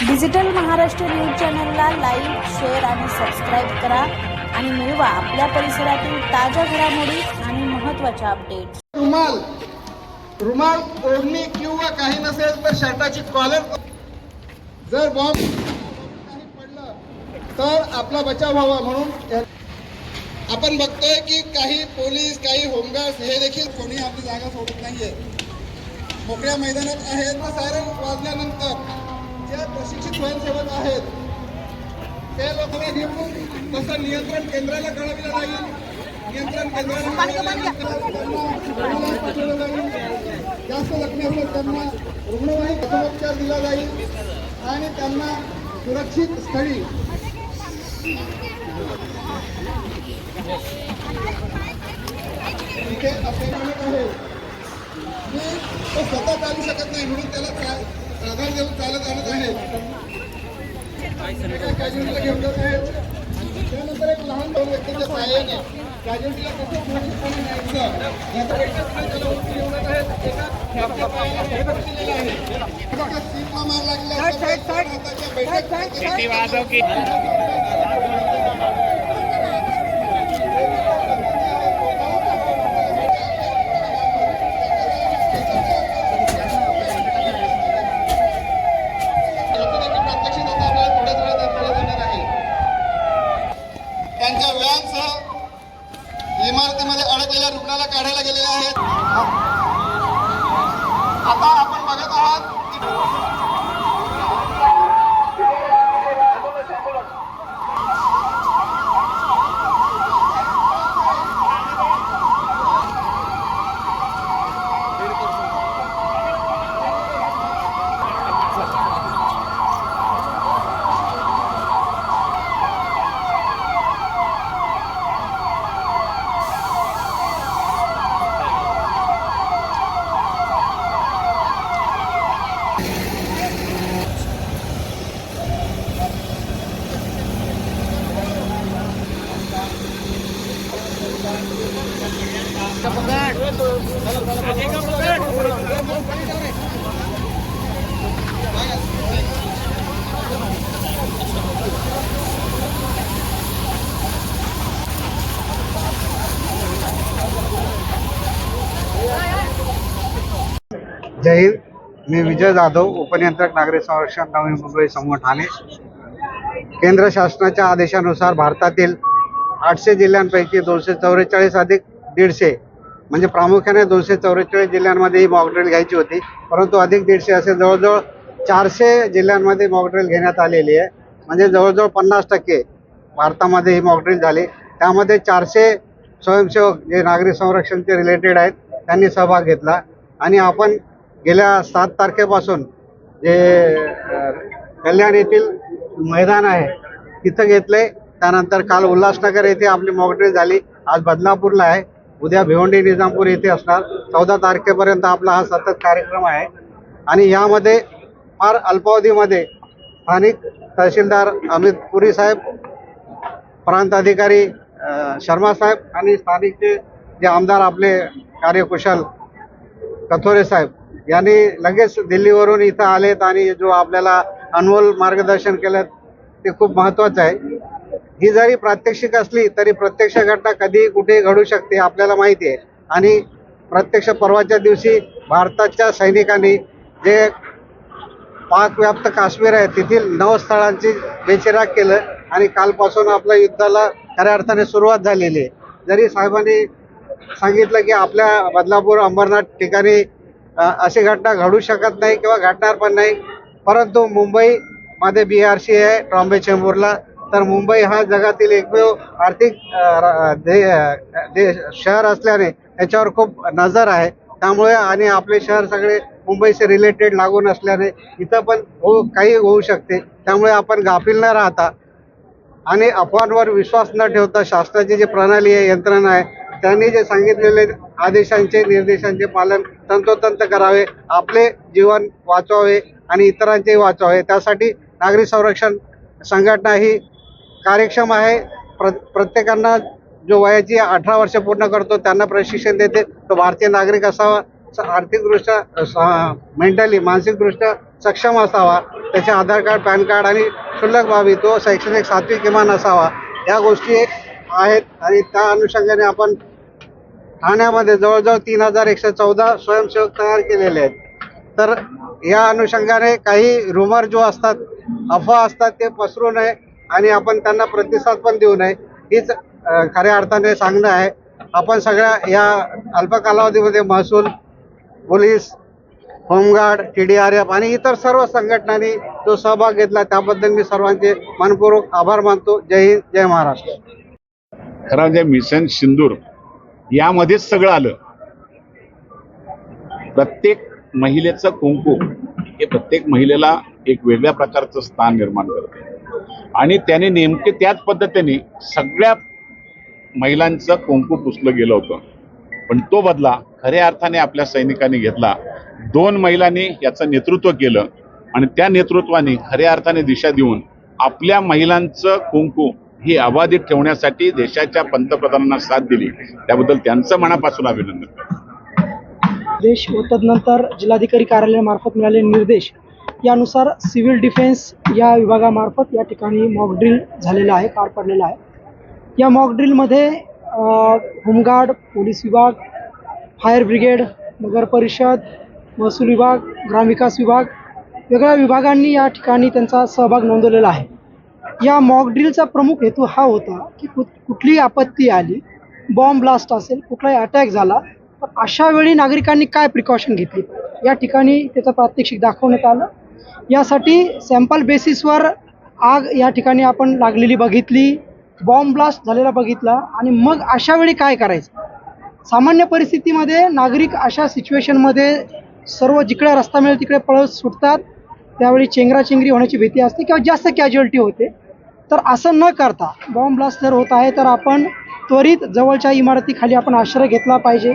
Digital Maharashtra news चॅनलला like share आणि subscribe करा आणि मिळवा आपल्या परिसरातील ताज्या घडामोडी आणि महत्त्वाच्या अपडेट्स रुमाल रुमाल ओढणी किंवा काही नसेल तर शर्टाची कॉलर जर बॉम्ब काही पडलं तर आपला बचाव व्हावा म्हणून आपण बघतोय की काही पोलीस काही होमगार्ड हे देखील कोणी आपली जागा सोडत नाहीये. मोकळ्या मैदानात आहेत. सायरन वाजल्यानंतर जे प्रशिक्षित स्वयंसेवक आहेत ते लोकांना घेऊन तसं नियंत्रण केंद्राला कळविलं जाईल नियंत्रण केंद्राला पाठवलं जाईल जास्त जखमी त्यांना रुग्णवाहिक प्रथमोपचार दिला जाईल आणि त्यांना सुरक्षित स्थळी इथे असे माणूस आहे. की तो स्वतः चालू शकत नाही म्हणून त्याला आधार देऊन चालत आणत आहे. कॅज्युअलीला घेऊन जात आहेत त्यानंतर एक लहान दोन व्यक्तीच्या सहाय्याने कॅज्युअलीला कसं सुरक्षितपणे न्यायचं? याचा प्रयत्न त्याला वरती घेऊन जात आहेत एका आपल्या पायाला फरक दिलेला आहे. एका सीटला मार लागला तर हाताच्या बैठक याचं देखील प्रात्यक्षिक आता आपल्याला थोड्याच वेळात दाखवलं जाणार आहे त्यांच्या व्हॅनसह इमारतीमध्ये अडकलेल्या रुग्णाला काढायला गेलेल्या आहेत. आता आपण बघत आहात की जय हिंद मी विजय जाधव उपनियंत्रक नागरिक संरक्षण नवी मुंबई समूह ठाणे. केंद्र शासनाच्या आदेशानुसार भारतातील आठशे जिल्ह्यांपैकी दोनशे चौवेचाळीस अधिक दीडशे म्हणजे प्रामुख्याने दोनशे चौवेचाळीस जिल्ह्यांमध्ये ही मॉकड्रिल घ्यायची होती. परंतु अधिक दीडशे असे जवळजवळ चारशे जिल्ह्यांमध्ये मॉकड्रिल घेण्यात आलेली आहे. म्हणजे जवळजवळ पन्नास टक्के भारतामध्ये ही मॉकड्रिल झाली. त्यामध्ये चारशे स्वयंसेवक जे नागरिक संरक्षणचे रिलेटेड आहेत त्यांनी सहभाग घेतला. आणि आपण गेल्या सात तारखेपासून जे कल्याण येथील मैदान आहे तिथं घेतले त्यानंतर काल उल्हासनगर येथे आपली मॉकड्रिल झाली. आज बदलापूरला आहे. उद्या भिवंडी निजामपूर येथे असणार. चौदा तारखेपर्यंत आपला हा सतत कार्यक्रम आहे. आणि यामध्ये फार अल्पावधीमध्ये स्थानिक तहसीलदार अमित पुरी साहेब प्रांत अधिकारी शर्मा साहेब आणि स्थानिकचे जे आमदार आपले कार्यकुशल कथोरे साहेब यांनी लगेच दिल्लीवरून इथं आलेत आणि जो आपल्याला अनमोल मार्गदर्शन केलं ते खूप महत्त्वाचं आहे. ही जरी प्रात्यक्षिक असली तरी प्रत्यक्ष घटना कधीही कुठे घडू शकते आपल्याला माहिती आहे. आणि प्रत्यक्ष परवाच्या दिवशी भारताच्या सैनिकांनी जे पाकव्याप्त काश्मीर आहे तेथील नऊ स्थळांची बेचिराग केलं आणि कालपासून आपल्या युद्धाला खऱ्या अर्थाने सुरुवात झालेली आहे. जरी साहेबांनी सांगितलं की आपल्या बदलापूर अंबरनाथ ठिकाणी अशी घटना घडू शकत नाही किंवा घडणार पण नाही परंतु मुंबईमध्ये बी आर सी आहे ट्रॉम्बे चेंबूरला तर मुंबई हा जगातील एकमेव आर्थिक शहर असल्याने याच्यावर खूप नजर आहे. त्यामुळे आणि आपले शहर सगळे मुंबईशी रिलेटेड लागून असल्याने इथं पण हो काही होऊ शकते. त्यामुळे आपण गाफील न राहता आणि अफवांवर विश्वास न ठेवता शासनाची जी प्रणाली आहे यंत्रणा आहे त्यांनी जे सांगितलेले आदेशांचे निर्देशांचे पालन तंतोतंत करावे आपले जीवन वाचवावे आणि इतरांचेही वाचवावे. त्यासाठी नागरी संरक्षण संघटना ही कार्यक्षम आहे. प्र प्रत्येकांना जो वयाची अठरा वर्ष पूर्ण करतो त्यांना प्रशिक्षण देते. तो भारतीय नागरिक असावा स- आर्थिकदृष्ट्या मेंटली मानसिकदृष्ट्या सक्षम असावा. त्याचे आधार कार्ड पॅन कार्ड आणि क्षुल्लक बाबी तो शैक्षणिक सातवी किमान असावा. या गोष्टी आहेत आणि त्या अनुषंगाने आपण ठाण्यामध्ये जवळजवळ तीन हजार एकशे चौदा स्वयंसेवक तयार केलेले आहेत. तर या अनुषंगाने काही रुमर जो असतात अफवा असतात ते पसरू नये. आणि आपण त्यांना प्रतिसाद पण देऊ नये. हीच खऱ्या अर्थाने सांगणं आहे. आपण सगळ्या या अल्प कालावधीमध्ये महसूल police home guard T D R F आणि इतर सर्व संघटनांनी जो सहभाग घेतला त्याबद्दल मी सर्वांचे मनपूर्वक आभार मानतो. जय हिंद जय महाराष्ट्र. खरं म्हणजे मिशन सिंदूर यामध्येच सगळं आलं. प्रत्येक महिलेचं कुंकू हे प्रत्येक महिलेला एक वेगळ्या प्रकारचं स्थान निर्माण करते. आणि त्याने नेमके त्याच पद्धतीने सगळ्या महिलांचं कुंकू पुसलं गेलं होतं. पण तो बदला खऱ्या अर्थाने आपल्या सैनिकांनी घेतला. दोन महिलांनी याचं नेतृत्व केलं आणि त्या नेतृत्वाने खऱ्या अर्थाने दिशा देऊन आपल्या महिलांचं कुंकू ही अबाधित ठेवण्यासाठी देशाच्या पंतप्रधानांना साथ दिली. त्याबद्दल त्यांचं मनापासून अभिनंदन. देश होतात नंतर जिल्हाधिकारी कार्यालयामार्फत मिळालेले निर्देश. यानुसार सिव्हिल डिफेन्स या विभागामार्फत या ठिकाणी मॉक ड्रिल झालेला आहे पार पडलेला आहे. या मॉक ड्रिलमध्ये होमगार्ड पोलीस विभाग फायर ब्रिगेड नगर परिषद महसूल विभाग ग्रामविकास विभाग वेगळ्या विभागांनी या ठिकाणी त्यांचा सहभाग नोंदवलेला आहे. या मॉकड्रिलचा प्रमुख हेतू हा होता की कुठ कुठलीही आपत्ती आली बॉम्ब ब्लास्ट असेल कुठलाही अटॅक झाला तर अशा वेळी नागरिकांनी काय प्रिकॉशन घेतली? या ठिकाणी त्याचं प्रात्यक्षिक दाखवण्यात आलं. यासाठी सॅम्पल बेसिसवर आग या ठिकाणी आपण लागलेली बघितली बॉम्ब ब्लास्ट झालेला बघितला आणि मग अशा वेळी काय करायचं? सामान्य परिस्थितीमध्ये नागरिक अशा सिच्युएशनमध्ये सर्व जिकडे रस्ता मिळेल तिकडे पळत सुटतात. त्यावेळी चेंगराचेंगरी होण्याची भीती असते किंवा जास्त कॅज्युअलिटी होते. तर असं न करता बॉम्ब ब्लास्ट जर होत आहे तर आपण त्वरित जवळच्या इमारतीखाली आपण आश्रय घेतला पाहिजे.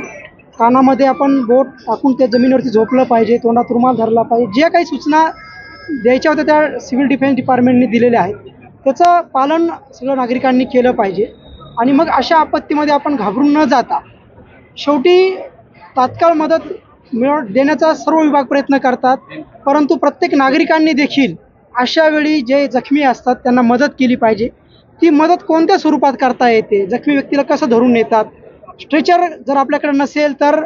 कानामध्ये आपण बोट टाकून त्या जमिनीवरती झोपलं पाहिजे तोंडात रुमाल धरला पाहिजे ज्या काही सूचना द्यायच्या होत्या त्या सिव्हिल डिफेन्स डिपार्टमेंटने दिलेल्या आहेत त्याचं पालन सगळ्या नागरिकांनी केलं पाहिजे. आणि मग अशा आपत्तीमध्ये आपण घाबरून न जाता शेवटी तात्काळ मदत मिळव देण्याचा सर्व विभाग प्रयत्न करतात परंतु प्रत्येक नागरिकांनी देखील अशा वेळी जे जखमी असतात त्यांना मदत केली पाहिजे. ती मदत कोणत्या स्वरूपात करता येते? जखमी व्यक्तीला कसं धरून नेतात? स्ट्रेचर जर आपल्याकडे नसेल तर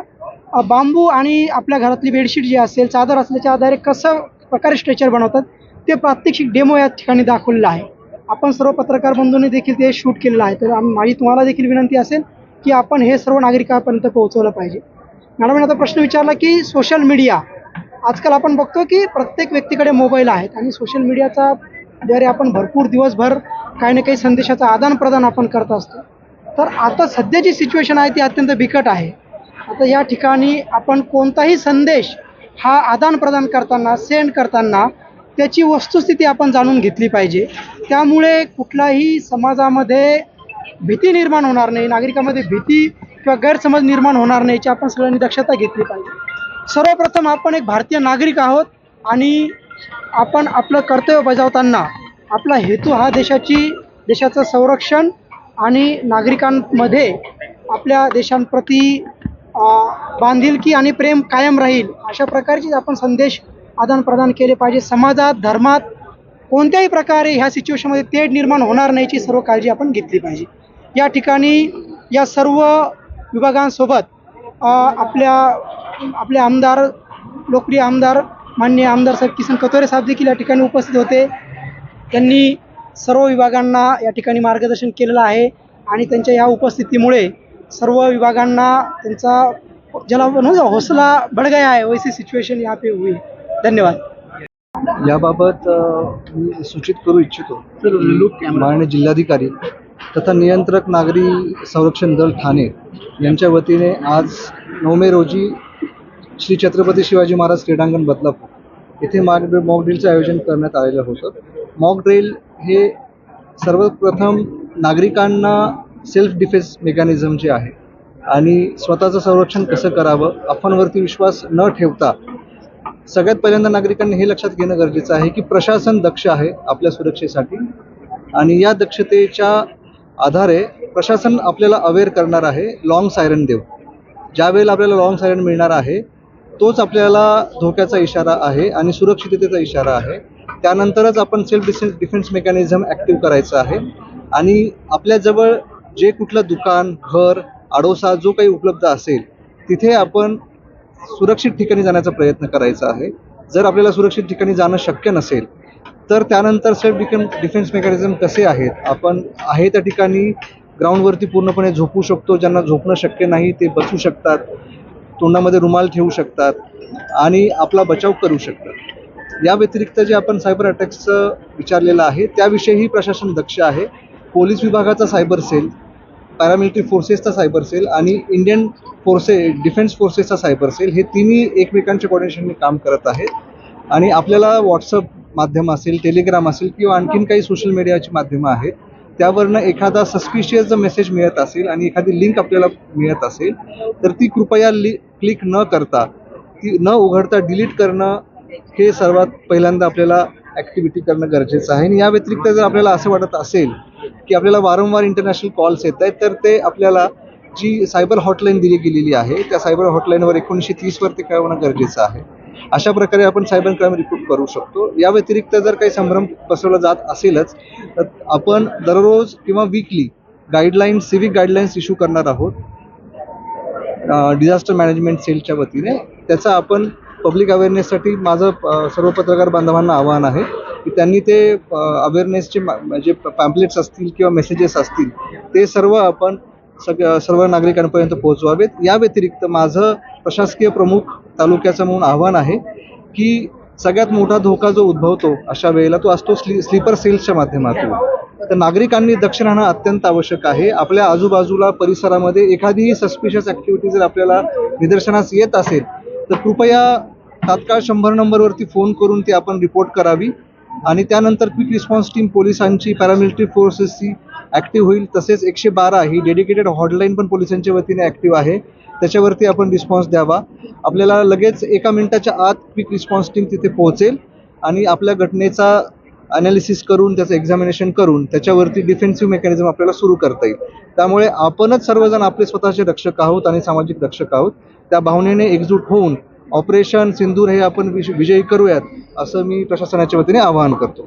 बांबू आणि आपल्या घरातली बेडशीट जी असेल चादर असल्याच्या आधारे कसं प्रकारे स्ट्रेचर बनवतात ते प्रात्यक्षिक डेमो या ठिकाणी दाखवलेलं आहे. आपण सर्व पत्रकार बंधूंनी देखील ते शूट केलेलं आहे. तर माझी तुम्हाला देखील विनंती असेल की आपण हे सर्व नागरिकांपर्यंत पोहोचवलं पाहिजे. मॅडमने आता प्रश्न विचारला की सोशल मीडिया आजकाल आपण बघतो की प्रत्येक व्यक्तीकडे मोबाईल आहेत आणि सोशल मीडियाचा द्वारे आपण भरपूर दिवसभर काही ना काही संदेशाचं आदानप्रदान आपण करत असतो. तर आता सध्याची सिच्युएशन आहे ती अत्यंत बिकट आहे. आता या ठिकाणी आपण कोणताही संदेश हा आदानप्रदान करताना सेंड करताना त्याची वस्तुस्थिती आपण जाणून घेतली पाहिजे. त्यामुळे कुठलाही समाजामध्ये भीती निर्माण होणार नाही नागरिकांमध्ये भीती किंवा गैरसमज निर्माण होणार नाही याची आपण सगळ्यांनी दक्षता घेतली पाहिजे. सर्वप्रथम आपण एक भारतीय नागरिक आहोत आणि आपण आपलं कर्तव्य बजावताना आपला हेतू हा देशाची देशाचं संरक्षण आणि नागरिकांमध्ये आपल्या देशांप्रती बांधिलकी आणि प्रेम कायम राहील अशा प्रकारचे आपण संदेश आदानप्रदान केले पाहिजे. समाजात धर्मात कोणत्याही प्रकारे ह्या सिच्युएशनमध्ये तेढ निर्माण होणार नाहीची सर्व काळजी आपण घेतली पाहिजे. या ठिकाणी या सर्व विभागांसोबत आपल्या आपले आमदार लोकप्रिय आमदार मान्य आमदार साहेब किसन कतोरे साहेब देखील या ठिकाणी उपस्थित होते. त्यांनी सर्व विभागांना या ठिकाणी मार्गदर्शन केलेलं आहे आणि त्यांच्या या उपस्थितीमुळे सर्व विभागांना त्यांचा ज्याला म्हणू हौसला बढ़ गया है वैसी सिच्युएशन या पे हुई धन्यवाद. याबाबत मी सूचित करू इच्छितो माननीय जिल्हाधिकारी तथा नियंत्रक नागरी संरक्षण दल ठाणे यांच्या वतीने आज नऊ मे रोजी श्री छत्रपती शिवाजी महाराज क्रीडांगण बदलापूर येथे मॉक मॉक ड्रिलचं आयोजन करण्यात आलेलं होतं. मॉक ड्रिल हे सर्वप्रथम नागरिकांना सेल्फ डिफेन्स मेकॅनिझम जे आहे आणि स्वतःचं संरक्षण कसं करावं अफवांवरती विश्वास न ठेवता सगळ्यात पहिल्यांदा नागरिकांनी हे लक्षात घेणं गरजेचं आहे की प्रशासन दक्ष आहे आपल्या सुरक्षेसाठी आणि या दक्षतेच्या आधारे प्रशासन आपल्याला अवेअर करणार आहे लाँग सायरन देऊ ज्यावेळेला आपल्याला लाँग सायरन मिळणार आहे तोच आपल्याला धोक्याचा इशारा आहे आणि सुरक्षिततेचा इशारा आहे. त्यानंतरच आपण self defence defence mechanism active करायचं आहे. आणि आपल्याजवळ जे कुठलं दुकान घर आडोसा जो काही उपलब्ध असेल तिथे आपण सुरक्षित ठिकाणी जाण्याचा प्रयत्न करायचा आहे. जर आपल्याला सुरक्षित ठिकाणी जाणं शक्य नसेल तर त्यानंतर सेल्फ डिफेन डिफेन्स मेकॅनिझम कसे आहेत? आपण आहे त्या ठिकाणी ग्राउंडवरती पूर्णपणे झोपू शकतो. ज्यांना झोपणं शक्य नाही ते बसू शकतात. तोंडामध्ये रुमाल ठेवू शकतात आणि आपला बचाव करू शकतात. या व्यतिरिक्त जे आपण सायबर अटॅक्सचं विचारलेलं आहे त्याविषयीही प्रशासन दक्ष आहे. पोलीस विभागाचा सायबर सेल पॅरामिलिटरी फोर्सेसचा सायबर सेल आणि इंडियन फोर्से डिफेन्स फोर्सेसचा सायबर सेल हे तिन्ही एकमेकांच्या कोऑर्डिनेशनने काम करत आहेत. आणि आपल्याला व्हॉट्सअप माध्यम असेल टेलिग्राम असेल किंवा आणखीन काही सोशल मीडियाची माध्यमं आहेत त्यावरनं एखादा सस्पिशियस जर मेसेज मिळत असेल आणि एखादी लिंक आपल्याला मिळत असेल तर ती कृपया लि क्लिक न करता ती न उघडता डिलीट करणं हे सर्वात पहिल्यांदा आपल्याला ॲक्टिव्हिटी करणं गरजेचं आहे. आणि या व्यतिरिक्त जर आपल्याला असं वाटत असेल की आपल्याला वारंवार इंटरनॅशनल कॉल्स येत आहेत तर ते आपल्याला जी सायबर हॉटलाईन दिली गेलेली आहे त्या सायबर हॉटलाईनवर एकोणीसशे तीसवरती कळवणं गरजेचं आहे. अशा प्रकारे आपण सायबर क्राईम रिपोर्ट करू शकतो. या व्यतिरिक्त जर काही संभ्रम पसरवला जात असेलच तर आपण दररोज किंवा weekly guidelines civic guidelines issue करणार आहोत. डिझास्टर मॅनेजमेंट सेलच्या वतीने. त्याचा आपण पब्लिक अवेअरनेससाठी माझं सर्व पत्रकार बांधवांना आवाहन आहे की त्यांनी ते अवेअरनेसचे म्हणजे पॅम्पलेट्स असतील किंवा मेसेजेस असतील ते सर्व आपण सग सर्व नागरिकांपर्यंत पोहोचवावेत. या व्यतिरिक्त माझं प्रशासकीय प्रमुख तालुक्याचं म्हणून आव्हान आहे की सगळ्यात मोठा धोका जो उद्भवतो अशा वेळेला तो असतो स्ली स्लीपर सेल्सच्या माध्यमातून. तर नागरिकांनी दक्ष राहणं अत्यंत आवश्यक आहे. आपल्या आजूबाजूला परिसरामध्ये एखादीही सस्पिशियस ॲक्टिव्हिटी जर आपल्याला निदर्शनास येत असेल तर कृपया तात्काळ शंभर नंबरवरती फोन करून ती आपण रिपोर्ट करावी. आणि त्यानंतर क्विक रिस्पॉन्स टीम पोलिसांची पॅरामिलिटरी फोर्सेसची ॲक्टिव्ह होईल. तसेच एकशे बारा ही डेडिकेटेड हॉटलाईन पण पोलिसांच्या वतीने ॲक्टिव्ह आहे. त्याच्यावरती आपण रिस्पॉन्स द्यावा. आपल्याला लगेच एका मिनिटाच्या आत क्विक रिस्पॉन्स टीम तिथे पोहोचेल. आणि आपल्या घटनेचा अनालिसिस करून त्याचं एक्झामिनेशन करून त्याच्यावरती डिफेन्सिव्ह मेकॅनिझम आपल्याला सुरू करता येईल. त्यामुळे आपणच सर्वजण आपले स्वतःचे रक्षक आहोत आणि सामाजिक रक्षक आहोत. त्या भावनेने एकजूट होऊन ऑपरेशन सिंदूर हे आपण विजयी करूयात असं मी प्रशासनाच्या वतीने आवाहन करतो.